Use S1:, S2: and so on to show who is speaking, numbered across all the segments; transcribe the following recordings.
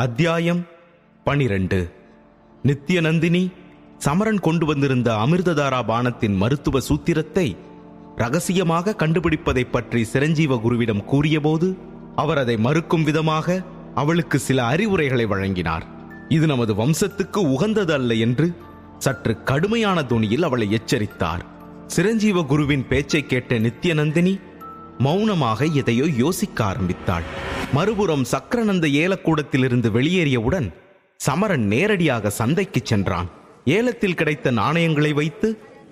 S1: அத்தியாயம் பனிரெண்டு. நித்யநந்தினி சமரன் கொண்டு வந்திருந்த அமிர்ததாரா பானத்தின் மருத்துவ சூத்திரத்தை ரகசியமாக கண்டுபிடிப்பதைப் பற்றி சிரஞ்சீவ குருவிடம் கூறியபோது அவர் அதை மறுக்கும் விதமாக அவளுக்கு சில அறிவுரைகளை வழங்கினார். இது நமது வம்சத்துக்கு உகந்தது அல்ல என்று சற்று கடுமையான துணியில் அவளை எச்சரித்தார். சிரஞ்சீவ குருவின் பேச்சை கேட்ட நித்யநந்தினி மௌனமாக எதையோ யோசிக்க ஆரம்பித்தாள். மறுபுறம் சக்கரநந்த ஏலக்கூடத்திலிருந்து வெளியேறியவுடன் சமரன் நேரடியாக சந்தைக்கு சென்றான். ஏலத்தில் கிடைத்த நாணயங்களை வைத்து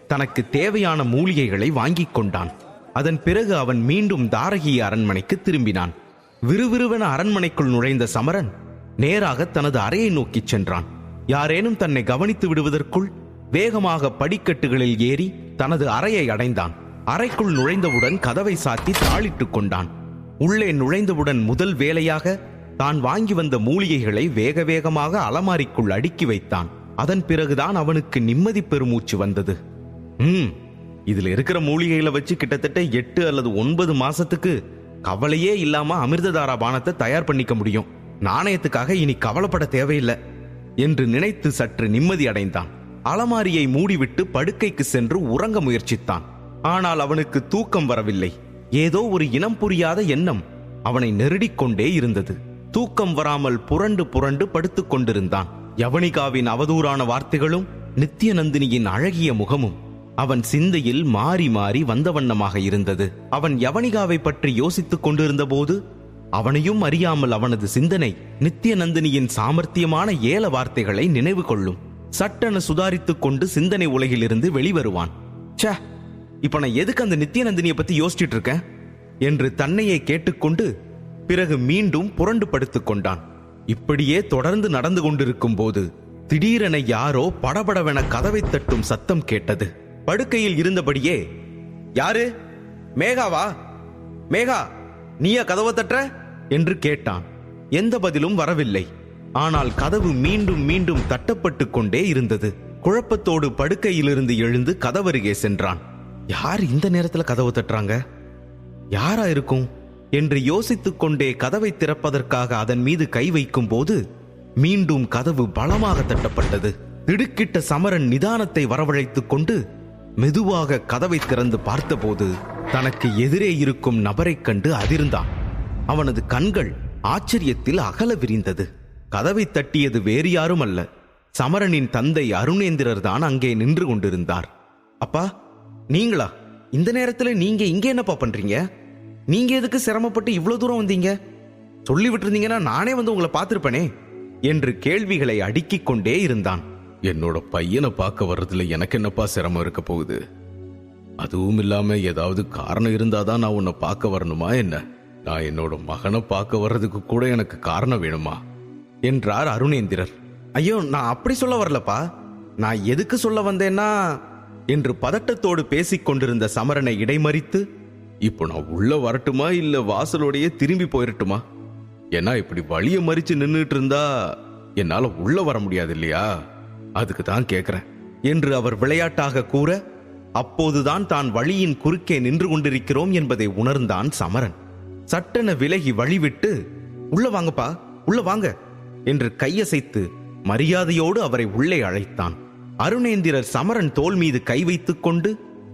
S1: தனக்கு தேவையான மூலிகைகளை வாங்கிக் கொண்டான். அதன் பிறகு அவன் மீண்டும் தாரகி அரண்மனைக்கு திரும்பினான். விறுவிறுவென அரண்மனைக்குள் நுழைந்த சமரன் நேராக தனது அறையை நோக்கிச் சென்றான். யாரேனும் தன்னை கவனித்து விடுவதற்குள் வேகமாக படிக்கட்டுகளில் ஏறி தனது அறையை அடைந்தான். அறைக்குள் நுழைந்தவுடன் கதவை சாத்தி தாளிட்டுக் கொண்டான். உள்ளே நுழைந்தவுடன் முதல் வேலையாக தான் வாங்கி வந்த மூலிகைகளை வேக வேகமாக அலமாரிக்குள் அடுக்கி வைத்தான். அதன் பிறகுதான் அவனுக்கு நிம்மதி பெருமூச்சு வந்தது. ம் இதுல இருக்கிற மூலிகைகளை வச்சு கிட்டத்தட்ட எட்டு அல்லது ஒன்பது மாசத்துக்கு கவலையே இல்லாம அமிர்ததாரா பானத்தை தயார் பண்ணிக்க முடியும். நாணயத்துக்காக இனி கவலைப்பட தேவையில்லை என்று நினைத்து சற்று நிம்மதி அடைந்தான். அலமாரியை மூடிவிட்டு படுக்கைக்கு சென்று உறங்க முயற்சித்தான். ஆனால் அவனுக்கு தூக்கம் வரவில்லை. ஏதோ ஒரு இனம் புரியாத எண்ணம் அவனை நெருடிக் கொண்டே இருந்தது. தூக்கம் வராமல் புரண்டு புரண்டு படுத்துக் கொண்டிருந்தான். யவனிகாவின் அவதூறான வார்த்தைகளும் நித்யநந்தினியின் அழகிய முகமும் அவன் சிந்தையில் மாறி மாறி வந்த வண்ணமாக இருந்தது. அவன் யவனிகாவை பற்றி யோசித்துக் கொண்டிருந்த போது அவனையும் அறியாமல் அவனது சிந்தனை நித்யநந்தினியின் சாமர்த்தியமான ஏல வார்த்தைகளை நினைவு கொள்ளும். சட்டென சுதாரித்துக் கொண்டு சிந்தனை உலகிலிருந்து வெளிவருவான். ச்சே! இப்ப நான் எதுக்கு அந்த நித்யநந்தினியை பத்தி யோசிச்சிட்டு இருக்கேன் என்று தன்னையே கேட்டுக்கொண்டு பிறகு மீண்டும் புரண்டு படுத்துக் கொண்டான். இப்படியே தொடர்ந்து நடந்து கொண்டிருக்கும் போது திடீரென யாரோ படபடவென கதவை தட்டும் சத்தம் கேட்டது. படுக்கையில் இருந்தபடியே யாரு? மேகாவா மேகா நீயா கதவை தட்டுற? என்று கேட்டான். எந்த பதிலும் வரவில்லை. ஆனால் கதவு மீண்டும் மீண்டும் தட்டப்பட்டு கொண்டே இருந்தது. குழப்பத்தோடு படுக்கையிலிருந்து எழுந்து கதவருகே சென்றான். யார் இந்த நேரத்துல கதவு தட்டுறாங்க? யாரா இருக்கும்? என்று யோசித்துக் கொண்டே கதவை திறப்பதற்காக அதன் மீது கை வைக்கும் போது மீண்டும் கதவு பலமாக தட்டப்பட்டது. திடுக்கிட்ட சமரன் நிதானத்தை வரவழைத்துக் கொண்டு மெதுவாக கதவை திறந்து பார்த்தபோது தனக்கு எதிரே இருக்கும் நபரைக் கண்டு அதிர்ந்தான். அவனது கண்கள் ஆச்சரியத்தில் அகல விரிந்தது. கதவை தட்டியது வேறு யாரும் அல்ல சமரனின் தந்தை அருணேந்திரர் தான் அங்கே நின்று கொண்டிருந்தார். அப்பா நீங்களா? இந்த நேரத்துல நீங்க இங்க என்னப்பா பண்றீங்க? நீங்க எதுக்கு சிரமப்பட்டு இவ்வளவு தூரம் வந்தீங்க? சொல்லி விட்டுருந்தீங்கன்னா நானே வந்து உங்களை பார்த்திருப்பேனே என்று கேள்விகளை அடுக்கிக் கொண்டே இருந்தான்.
S2: என்னோட பையனை பார்க்க வர்றதுல எனக்கு என்னப்பா சிரமம் இருக்க போகுது? அதுவும் இல்லாம ஏதாவது காரணம் இருந்தாதான் நான் உன்னை பார்க்க வரணுமா என்ன? நான் என்னோட மகனை பார்க்க வர்றதுக்கு கூட எனக்கு காரணம் வேணுமா?
S1: என்றார் அருணேந்திரர் ஐயோ நான் அப்படி சொல்ல வரலப்பா. நான் எதுக்கு சொல்ல வந்தேன்னா என்று பதட்டத்தோடு பேசிக் கொண்டிருந்த சமரனை இடைமறித்து
S2: இப்போ நான் உள்ள வரட்டுமா இல்ல வாசலோடையே திரும்பி போயிரட்டுமா? ஏன்னா இப்படி வழிய மறிச்சு நின்னுட்டு இருந்தா என்னால உள்ள வர முடியாது இல்லையா அதுக்கு தான் கேக்குறேன்
S1: என்று அவர் விளையாட்டாக கூற அப்போதுதான் தான் வழியின் குறுக்கே நின்று கொண்டிருக்கிறோம் என்பதை உணர்ந்தான் சமரன். சட்டென விலகி வழிவிட்டு உள்ள வாங்கப்பா உள்ள வாங்க என்று கையசைத்து மரியாதையோடு அவரை உள்ளே அழைத்தான். அருணேந்திரர் சமரன் தோள் மீது கை வைத்துக் கொண்டு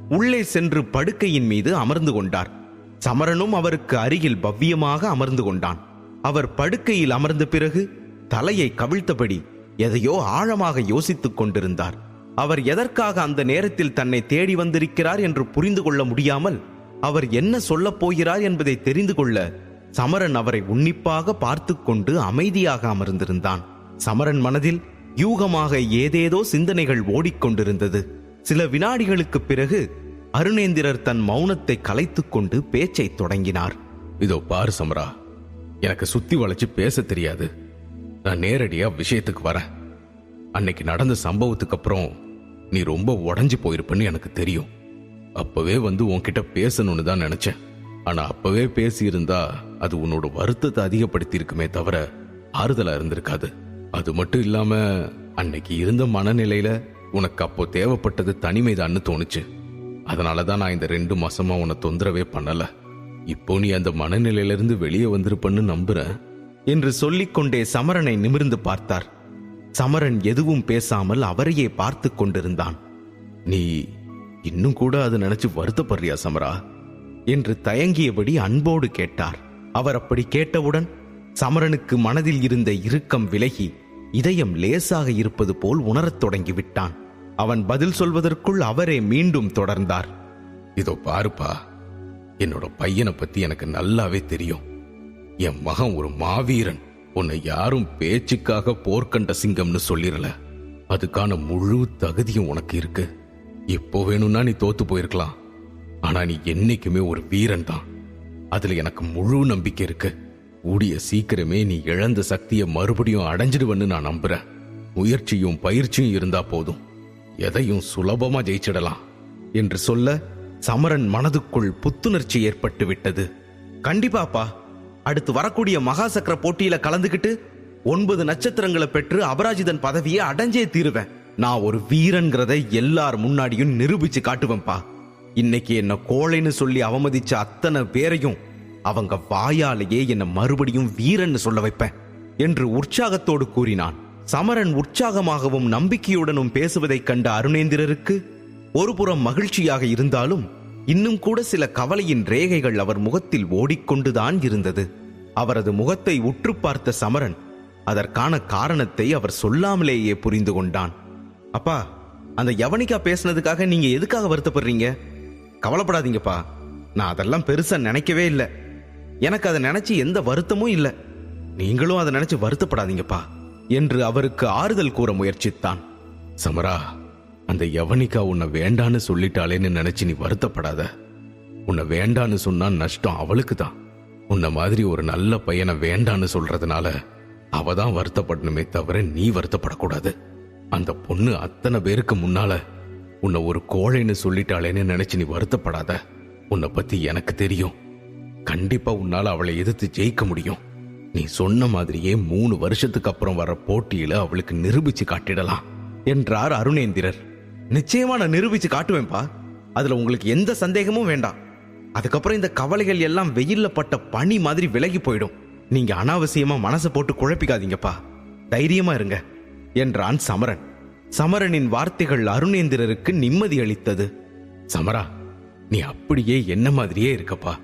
S1: உள்ளே சென்று படுக்கையின் மீது அமர்ந்து கொண்டார். சமரனும் அவருக்கு அருகில் பவ்யமாக அமர்ந்து கொண்டான். அவர் படுக்கையில் அமர்ந்த பிறகு தலையை கவிழ்த்தபடி எதையோ ஆழமாக யோசித்துக் கொண்டிருந்தார். அவர் எதற்காக அந்த நேரத்தில் தன்னை தேடி வந்திருக்கிறார் என்று புரிந்து கொள்ள முடியாமல் அவர் என்ன சொல்லப் போகிறார் என்பதை தெரிந்து கொள்ள சமரன் அவரை உன்னிப்பாக பார்த்து கொண்டு அமைதியாக அமர்ந்திருந்தான். சமரன் மனதில் யூகமாக ஏதேதோ சிந்தனைகள் ஓடிக்கொண்டிருந்தது. சில வினாடிகளுக்குப் பிறகு அருணேந்திரர் தன் மௌனத்தை கலைத்துக் கொண்டு பேச்சை தொடங்கினார்.
S2: இதோ பாரு சமரா எனக்கு சுத்தி வளைச்சு பேச தெரியாது. நான் நேரடியா விஷயத்துக்கு வரேன். அன்னைக்கு நடந்த சம்பவத்துக்கு அப்புறம் நீ ரொம்ப உடஞ்சு போயிருப்பன்னு எனக்கு தெரியும். அப்பவே வந்து உன்கிட்ட பேசணும்னு தான் நினைச்சேன். ஆனா அப்பவே பேசியிருந்தா அது உன்னோட வருத்தத்தை அதிகப்படுத்தி இருக்குமே தவிர ஆறுதலா இருந்திருக்காது. அது மட்டும் இல்லாம அன்னைக்கு இருந்த மனநிலையில உனக்கு அப்போ தேவைப்பட்டது தனிமைதான்னு தோணுச்சு. அதனாலதான் நான் இந்த ரெண்டு மாசமா உன்னை தொந்தரவே பண்ணல. இப்போ நீ அந்த மனநிலையில இருந்து வெளியே வந்திருப்பன்னு நம்புறேன்.
S1: என்று சொல்லிக்கொண்டே சமரனை நிமிர்ந்து பார்த்தார். சமரன் எதுவும் பேசாமல் அவரையே பார்த்து கொண்டிருந்தான்.
S2: நீ இன்னும் கூட அதை நினைச்சு வருத்தப்படுறியா சமரா?
S1: என்று தயங்கியபடி அன்போடு கேட்டார். அவர் அப்படி கேட்டவுடன் சமரனுக்கு மனதில் இருந்த இறுக்கம் விலகி இதயம் லேசாக இருப்பது போல் உணரத் தொடங்கிவிட்டான். அவன் பதில் சொல்வதற்குள் அவரே மீண்டும் தொடர்ந்தார்.
S2: இதோ பாருப்பா என்னோட பையனை பத்தி எனக்கு நல்லாவே தெரியும். என் மகன் ஒரு மாவீரன் உன்னை யாரும் பேச்சுக்காக போர்க்கண்ட சிங்கம்னு சொல்லிரல. அதுக்கான முழு தகுதியும் உனக்கு இருக்கு. இப்போ வேணும்னா நீ தோத்து போயிருக்கலாம். ஆனா நீ என்னைக்குமே ஒரு வீரன் தான் அதுல எனக்கு முழு நம்பிக்கை இருக்கு. கூடிய சீக்கிரமே நீ இழந்த சக்தியை மறுபடியும் அடைஞ்சிடுவன்னு நான் நம்புறேன். முயற்சியும் பயிற்சியும் இருந்தா போதும். எதையும் சுலபமா ஜெயிச்சிடலாம்
S1: என்று சொல்ல சமரன் மனதுக்குள் புத்துணர்ச்சி ஏற்பட்டு விட்டது. கண்டிப்பாப்பா அடுத்து வரக்கூடிய மகாசக்கர போட்டியில கலந்துகிட்டு ஒன்பது நட்சத்திரங்களை பெற்று அபராஜிதன் பதவியை அடைஞ்சே தீருவேன். நான் ஒரு வீரன்கிறத எல்லார் முன்னாடியும் நிரூபிச்சு காட்டுவேன்பா இன்னைக்கு என்ன கோழைன்னு சொல்லி அவமதிச்ச அத்தனை பேரையும் அவங்க வாயாலேயே என்னை மறுபடியும் வீரன்னு சொல்ல வைப்பேன் என்று உற்சாகத்தோடு கூறினான். சமரன் உற்சாகமாகவும் நம்பிக்கையுடனும் பேசுவதைக் கண்ட அருணேந்திரருக்கு ஒருபுறம் மகிழ்ச்சியாக இருந்தாலும் இன்னும் கூட சில கவலையின் ரேகைகள் அவர் முகத்தில் ஓடிக்கொண்டுதான் இருந்தது. அவரது முகத்தை உற்று பார்த்த சமரன் அதற்கான காரணத்தை அவர் சொல்லாமலேயே புரிந்து கொண்டான். அப்பா அந்த யவனிகா பேசினதுக்காக நீங்க எதுக்காக வருத்தப்படுறீங்க? கவலைப்படாதீங்கப்பா. நான் அதெல்லாம் பெருசா நினைக்கவே இல்லை. எனக்கு அதை நினைச்சு எந்த வருத்தமும் இல்லை. நீங்களும் அதை நினைச்சு வருத்தப்படாதீங்கப்பா என்று அவருக்கு ஆறுதல் கூற முயற்சித்தான்.
S2: சமரா அந்த யவனிகா உன்னை வேண்டான்னு சொல்லிட்டாளேன்னு நினைச்சு நீ வருத்தப்படாத. உன்னை வேண்டான்னு சொன்னா நஷ்டம் அவளுக்கு தான் உன்னை மாதிரி ஒரு நல்ல பையனை வேண்டான்னு சொல்றதுனால அவ தான் வருத்தப்படணுமே தவிர நீ வருத்தப்படக்கூடாது. அந்த பொண்ணு அத்தனை பேருக்கு முன்னால உன்னை ஒரு கோழைன்னு சொல்லிட்டாளேன்னு நினைச்சு நீ வருத்தப்படாத. உன்னை பத்தி எனக்கு தெரியும். கண்டிப்பா உன்னால அவளை எதிர்த்து ஜெயிக்க முடியும். நீ சொன்ன மாதிரியே மூணு வருஷத்துக்கு அப்புறம் வர போட்டியில அவளுக்கு நிரூபிச்சு காட்டிடலாம்
S1: என்றார் அருணேந்திரர். நிச்சயமா நான் நிரூபிச்சு காட்டுவேன்பா அதுல உங்களுக்கு எந்த சந்தேகமும் வேண்டாம். அதுக்கப்புறம் இந்த கவலைகள் எல்லாம் வெயில்ல பட்ட பனி மாதிரி விலகி போயிடும். நீங்க அனாவசியமா மனசை போட்டு குழப்பிக்காதீங்கப்பா. தைரியமா இருங்க என்றான் சமரன். சமரனின் வார்த்தைகள் அருணேந்திரருக்கு நிம்மதி அளித்தது.
S2: சமரா நீ அப்படியே என்ன மாதிரியே இருக்கப்பா.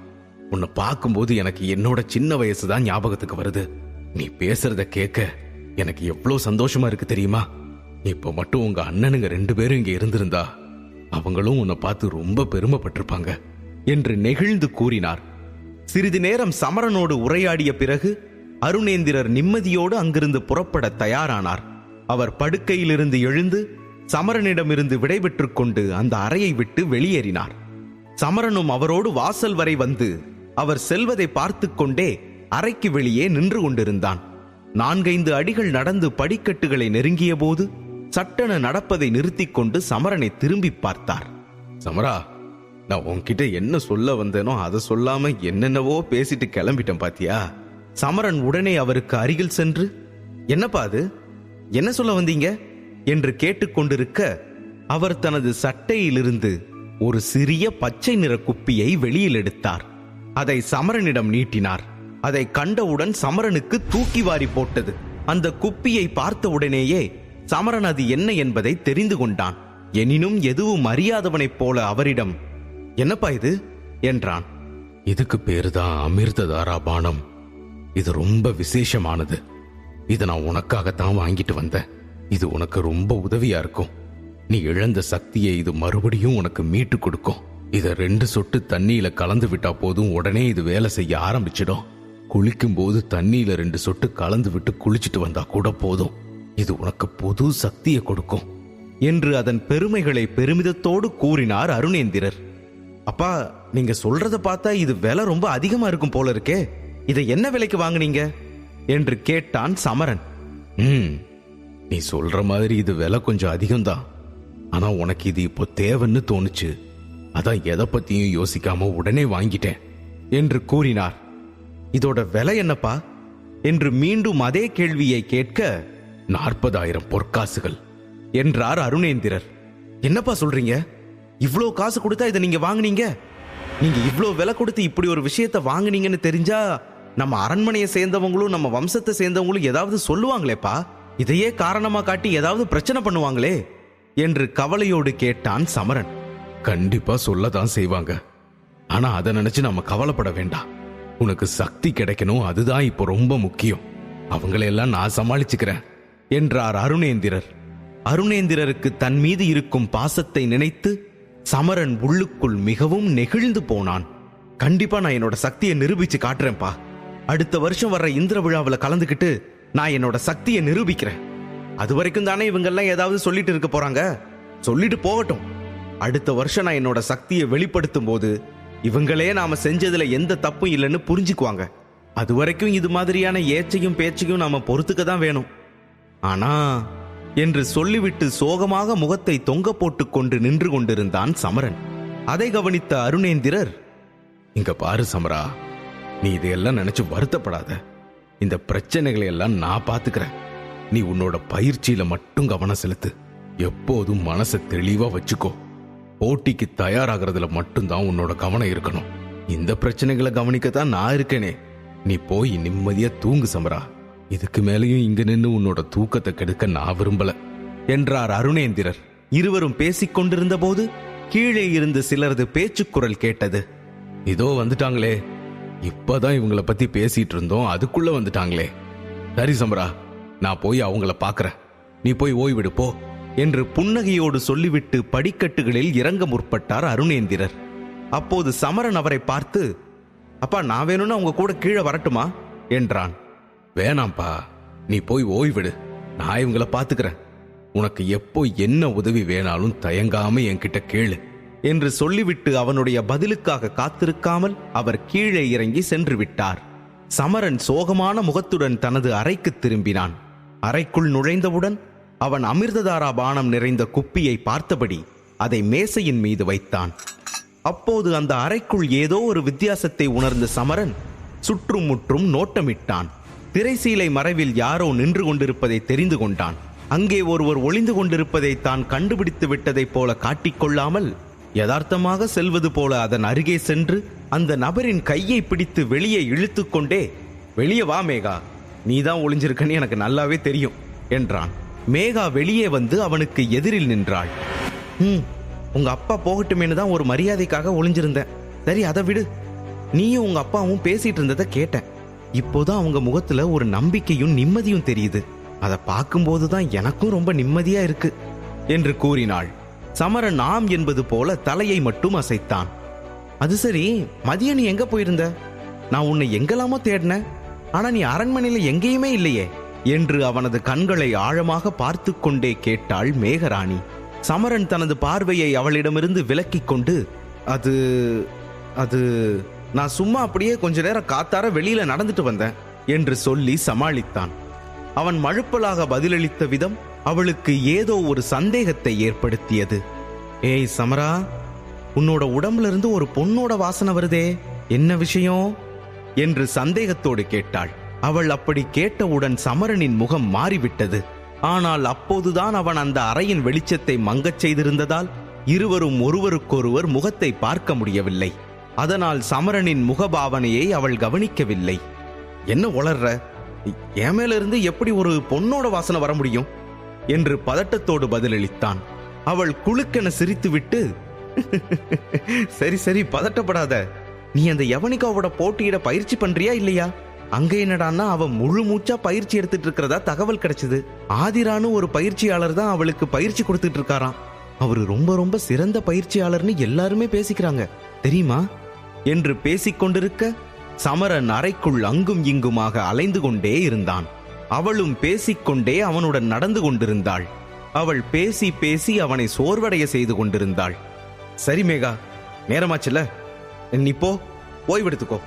S2: உன்னை பார்க்கும்போது எனக்கு என்னோட சின்ன வயசு தான் ஞாபகத்துக்கு வருது. நீ பேசுறத கேட்க எனக்கு எவ்வளோ சந்தோஷமா இருக்கு தெரியுமா? இப்ப மட்டும் உங்க அண்ணனுங்க ரெண்டு பேரும் இங்க இருந்திருந்தா அவங்களும் உன்னை பார்த்து ரொம்ப பெருமைப்பட்டிருப்பாங்க
S1: என்று நெகிழ்ந்து கூறினார். சிறிது நேரம் சமரனோடு உரையாடிய பிறகு அருணேந்திரர் நிம்மதியோடு அங்கிருந்து புறப்பட தயாரானார். அவர் படுக்கையிலிருந்து எழுந்து சமரனிடமிருந்து விடைபெற்றுக் கொண்டு அந்த அறையை விட்டு வெளியேறினார். சமரனும் அவரோடு வாசல் வரை வந்து அவர் செல்வதை பார்த்து கொண்டே அறைக்கு வெளியே நின்று கொண்டிருந்தான். நான்கைந்து அடிகள் நடந்து படிக்கட்டுகளை நெருங்கிய போது சட்டென நடப்பதை நிறுத்திக் கொண்டு சமரனை திரும்பி பார்த்தார்.
S2: சமரா நான் உன்கிட்ட என்ன சொல்ல வந்தேனோ அதை சொல்லாம என்னென்னவோ பேசிட்டு கிளம்பிட்டேன் பாத்தியா?
S1: சமரன் உடனே அவருக்கு அருகில் சென்று என்னப்பா அது? என்ன சொல்ல வந்தீங்க? என்று கேட்டுக்கொண்டிருக்க அவர் தனது சட்டையிலிருந்து ஒரு சிறிய பச்சை நிற குப்பியை வெளியில் எடுத்தார். அதை சமரனிடம் நீட்டினார். அதை கண்டவுடன் சமரனுக்கு தூக்கி வாரி போட்டது. அந்த குப்பியை பார்த்த உடனேயே சமரன் அது என்ன என்பதை தெரிந்து கொண்டான். எனினும் எதுவும் அறியாதவனைப் போல அவரிடம் என்னப்பா இது? என்றான்.
S2: இதுக்கு பேருதான் அமிர்ததாரா பானம். இது ரொம்ப விசேஷமானது. இதை நான் உனக்காகத்தான் வாங்கிட்டு வந்தேன். இது உனக்கு ரொம்ப உதவியா இருக்கும். நீ இழந்த சக்தியை இது மறுபடியும் உனக்கு மீட்டு கொடுக்கும். இதை ரெண்டு சொட்டு தண்ணியில கலந்து விட்டா போதும் உடனே இது வேலை செய்ய ஆரம்பிச்சிடும். குளிக்கும் போது தண்ணியில ரெண்டு சொட்டு கலந்து விட்டு குளிச்சிட்டு வந்தா கூட போதும். இது உனக்கு புது சக்தியை கொடுக்கும்.
S1: என்று அதன் பெருமைகளை பெருமிதத்தோடு கூறினார் அருணேந்திரர். அப்பா நீங்க சொல்றத பார்த்தா இது விலை ரொம்ப அதிகமா இருக்கும் போல இருக்கே. இதை என்ன விலைக்கு வாங்குனீங்க? என்று கேட்டான் சமரன்.
S2: ம் நீ சொல்ற மாதிரி இது விலை கொஞ்சம் அதிகம்தான். ஆனா உனக்கு இது இப்போ தேவைன்னு தோணுச்சு. அதான் எதை பத்தியும் யோசிக்காம உடனே வாங்கிட்டேன்
S1: என்று கூறினார். இதோட விலை என்னப்பா? என்று மீண்டும் அதே கேள்வியை கேட்க
S2: நாற்பதாயிரம் பொற்காசுகள்
S1: என்றார் அருணேந்திரர். என்னப்பா சொல்றீங்க? இவ்வளோ காசு கொடுத்தா இதை நீங்க வாங்குனீங்க? நீங்க இவ்வளோ விலை கொடுத்து இப்படி ஒரு விஷயத்தை வாங்குனீங்கன்னு தெரிஞ்சா நம்ம அரண்மனையை சேர்ந்தவங்களும் நம்ம வம்சத்தை சேர்ந்தவங்களும் ஏதாவது சொல்லுவாங்களேப்பா? இதையே காரணமா காட்டி ஏதாவது பிரச்சனை பண்ணுவாங்களே? என்று கவலையோடு கேட்டான் சமரன்.
S2: கண்டிப்பா சொல்லதான் செய்வாங்க. ஆனா அதை நினைச்சு நாம கவலைப்பட வேண்டாம். உனக்கு சக்தி கிடைக்கணும் அதுதான் இப்போ ரொம்ப முக்கியம். அவங்களையெல்லாம் நான் சமாளிச்சுக்கிறேன்
S1: என்றார் அருணேந்திரர். அருணேந்திரருக்கு தன் மீது இருக்கும் பாசத்தை நினைத்து சமரன் உள்ளுக்குள் மிகவும் நெகிழ்ந்து போனான். கண்டிப்பா நான் என்னோட சக்தியை நிரூபிச்சு காட்டுறேன்ப்பா. அடுத்த வருஷம் வர்ற இந்திர விழாவில் கலந்துக்கிட்டு நான் என்னோட சக்தியை நிரூபிக்கிறேன். அது வரைக்கும் தானே இவங்கெல்லாம் ஏதாவது சொல்லிட்டு இருக்க போறாங்க? சொல்லிட்டு போகட்டும். அடுத்த வருஷம் நான் என்னோட சக்தியை வெளிப்படுத்தும் போது இவங்களே நாம செஞ்சதுல எந்த தப்பும் இல்லைன்னு புரிஞ்சுக்குவாங்க. அது வரைக்கும் இது மாதிரியான ஏச்சையும் பேச்சையும் நாம பொறுத்துக்க தான் வேணும். ஆனா என்று சொல்லிவிட்டு சோகமாக முகத்தை தொங்க போட்டு கொண்டு நின்று கொண்டிருந்தான் சமரன். அதை கவனித்த அருணேந்திரர்
S2: இங்க பாரு சமரா நீ இதையெல்லாம் நினைச்சு வருத்தப்படாத. இந்த பிரச்சனைகளை எல்லாம் நான் பாத்துக்கிறேன். நீ உன்னோட பயிற்சியில மட்டும் கவனம் செலுத்து. எப்போதும் மனசை தெளிவா வச்சுக்கோ. போட்டிக்கு தயாராகிறதுல மட்டும்தான் உன்னோட கவனம் இருக்கணும். இந்த பிரச்சனைகளை கவனிக்கத்தான் நான் இருக்கேனே. நீ போய் நிம்மதியா தூங்கு சமரா. இதுக்கு மேலேயும் இங்க நின்னு உன்னோட தூக்கத்தை கெடுக்க நான் விரும்பல
S1: என்றார் அருணேந்திரர். இருவரும் பேசிக் கொண்டிருந்த போது கீழே இருந்து சிலரது பேச்சுக்குரல் கேட்டது.
S2: இதோ வந்துட்டாங்களே. இப்பதான் இவங்கள பத்தி பேசிட்டு இருந்தோம் அதுக்குள்ள வந்துட்டாங்களே. சரி சமரா நான் போய் அவங்கள பாக்குறேன். நீ போய் ஓய்வெடுப்போ. போ
S1: என்று புன்னகையோடு சொல்லிவிட்டு படிக்கட்டுகளில் இறங்க முற்பட்டார் அருணேந்திரர். அப்போது சமரன் அவரை பார்த்து அப்பா நான் வேணும்னா உங்க கூட கீழே வரட்டுமா? என்றான்.
S2: வேணாம்ப்பா நீ போய் ஓய்விடு. நான் இவங்கள பாத்துக்கிறேன். உனக்கு எப்போ என்ன உதவி வேணாலும் தயங்காம என்கிட்ட கேளு.
S1: என்று சொல்லிவிட்டு அவனுடைய பதிலுக்காக காத்திருக்காமல் அவர் கீழே இறங்கி சென்று விட்டார். சமரன் சோகமான முகத்துடன் தனது அறைக்கு திரும்பினான். அறைக்குள் நுழைந்தவுடன் அவன் அமிர்ததாரா பானம் நிறைந்த குப்பியை பார்த்தபடி அதை மேசையின் மீது வைத்தான். அப்போது அந்த அறைக்குள் ஏதோ ஒரு வித்தியாசத்தை உணர்ந்த சமரன் சுற்றும் முற்றும் நோட்டமிட்டான். திரைசீலை மறைவில் யாரோ நின்று கொண்டிருப்பதை தெரிந்து கொண்டான். அங்கே ஒருவர் ஒளிந்து கொண்டிருப்பதை தான் கண்டுபிடித்து விட்டதைப் போல காட்டிக்கொள்ளாமல் யதார்த்தமாக செல்வது போல அதன் அருகே சென்று அந்த நபரின் கையை பிடித்து வெளியே இழுத்துக்கொண்டே வெளியே வா மேகா நீதான் ஒளிஞ்சிருக்கன்னு எனக்கு நல்லாவே தெரியும் என்றான். மேகா வெளியே வந்து அவனுக்கு எதிரில் நின்றாள். ம் உங்க அப்பா போகட்டுமேனு தான் ஒரு மரியாதைக்காக ஒளிஞ்சிருந்தேன். சரி அதை விடு. நீயும் உங்க அப்பாவும் பேசிட்டு இருந்ததை கேட்டேன். இப்போதான் அவங்க முகத்துல ஒரு நம்பிக்கையும் நிம்மதியும் தெரியுது. அதை பார்க்கும்போது தான் எனக்கும் ரொம்ப நிம்மதியா இருக்கு என்று கூறினாள். சமரன் ஆம் என்பது போல தலையை மட்டும் அசைத்தான். அது சரி மதியம் நீ எங்க போயிருந்த? நான் உன்னை எங்கெல்லாமோ தேடினேன். ஆனா நீ அரண்மனையில எங்கேயுமே இல்லையே. என்று அவனது கண்களை ஆழமாக பார்த்து கொண்டே கேட்டாள் மேகராணி. சமரன் தனது பார்வையை அவளிடமிருந்து விலக்கிக் கொண்டு அது அது நான் சும்மா அப்படியே கொஞ்ச நேரம் காத்தார வெளியில நடந்துட்டு வந்தேன் என்று சொல்லி சமாளித்தான். அவன் மழுப்பலாக பதிலளித்த விதம் அவளுக்கு ஏதோ ஒரு சந்தேகத்தை ஏற்படுத்தியது. ஏய் சமரா உன்னோட உடம்புல இருந்து ஒரு பொண்ணோட வாசனை வருதே என்ன விஷயம்? என்று சந்தேகத்தோடு கேட்டாள். அவள் அப்படி கேட்டவுடன் சமரனின் முகம் மாறிவிட்டது. ஆனால் அப்போதுதான் அவன் அந்த அறையின் வெளிச்சத்தை மங்கச் செய்திருந்ததால் இருவரும் ஒருவருக்கொருவர் முகத்தை பார்க்க முடியவில்லை. அதனால் சமரனின் முகபாவனையை அவள் கவனிக்கவில்லை. என்ன உளர்ற? என் மேலிருந்து எப்படி ஒரு பொண்ணோட வாசனை வர முடியும்? என்று பதட்டத்தோடு பதிலளித்தான். அவள் குலுக்கென சிரித்துவிட்டு சரி சரி பதட்டப்படாத. நீ அந்த யவனிகாவோட போட்டியிட பயிற்சி பண்றியா இல்லையா? அங்க என்னடான்னா அவன் முழு மூச்சா பயிற்சி எடுத்துட்டு இருக்கிறதா தகவல் கிடைச்சது. ஆதிரான்னு ஒரு பயிற்சியாளர் தான் அவளுக்கு பயிற்சி கொடுத்துட்டு இருக்காராம். அவரு ரொம்ப ரொம்ப சிறந்த பயிற்சியாளர்னு எல்லாருமே பேசிக்கிறாங்க. தெரியுமா? என்று பேசிக்கொண்டிருக்க சமரன் அறைக்குள் அங்கும் இங்குமாக அலைந்து கொண்டே இருந்தான். அவளும் பேசிக்கொண்டே அவனுடன் நடந்து கொண்டிருந்தாள். அவள் பேசி பேசி அவனை சோர்வடைய செய்து கொண்டிருந்தாள். சரி மேகா நேரமாச்சுல நீ போ ஓய்வெடுத்துக்கோ.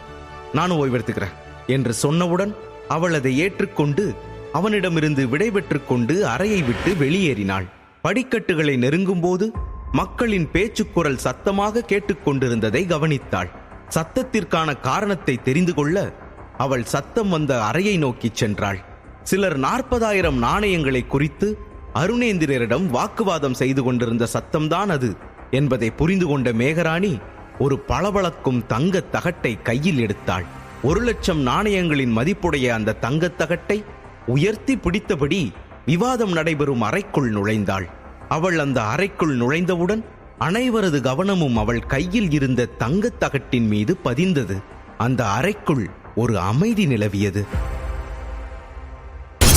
S1: நானும் ஓய்வெடுத்துக்கிறேன். என்று சொன்னவுடன் அவள் அதை ஏற்றுக்கொண்டு அவனிடமிருந்து விடைபெற்று கொண்டு அறையை விட்டு வெளியேறினாள். படிக்கட்டுகளை நெருங்கும்போது மக்களின் பேச்சுக்குரல் சத்தமாக கேட்டுக்கொண்டிருந்ததை கவனித்தாள். சத்தத்திற்கான காரணத்தை தெரிந்து கொள்ள அவள் சத்தம் வந்த அறையை நோக்கிச் சென்றாள். சிலர் நாற்பதாயிரம் நாணயங்களை குறித்து அருணேந்திரரிடம் வாக்குவாதம் செய்து கொண்டிருந்த சத்தம்தான் அது என்பதை புரிந்து கொண்ட மேகராணி ஒரு பளபளக்கும் தங்கத் தகட்டை கையில் எடுத்தாள். ஒரு லட்சம் நாணயங்களின் மதிப்புடைய அந்த தங்கத் தகட்டை உயர்த்தி பிடித்தபடி விவாதம் நடைபெறும் அறைக்குள் நுழைந்தாள். அவள் அந்த அறைக்குள் நுழைந்தவுடன் அனைவரது கவனமும் அவள் கையில் இருந்த தங்கத் தகட்டின் மீது பதிந்தது. அந்த அறைக்குள் ஒரு அமைதி நிலவியது.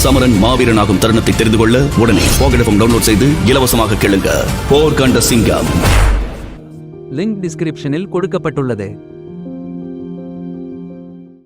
S3: சமரன் மாவீரனாகும் தருணத்தை தெரிந்து கொள்ள உடனே போகடஃபம் டவுன்லோட் செய்து இலவசமாக கேளுங்க. போர் கண்ட சிங்கம்.
S4: லிங்க் டிஸ்கிரிப்ஷனில் கொடுக்கப்பட்டுள்ளது.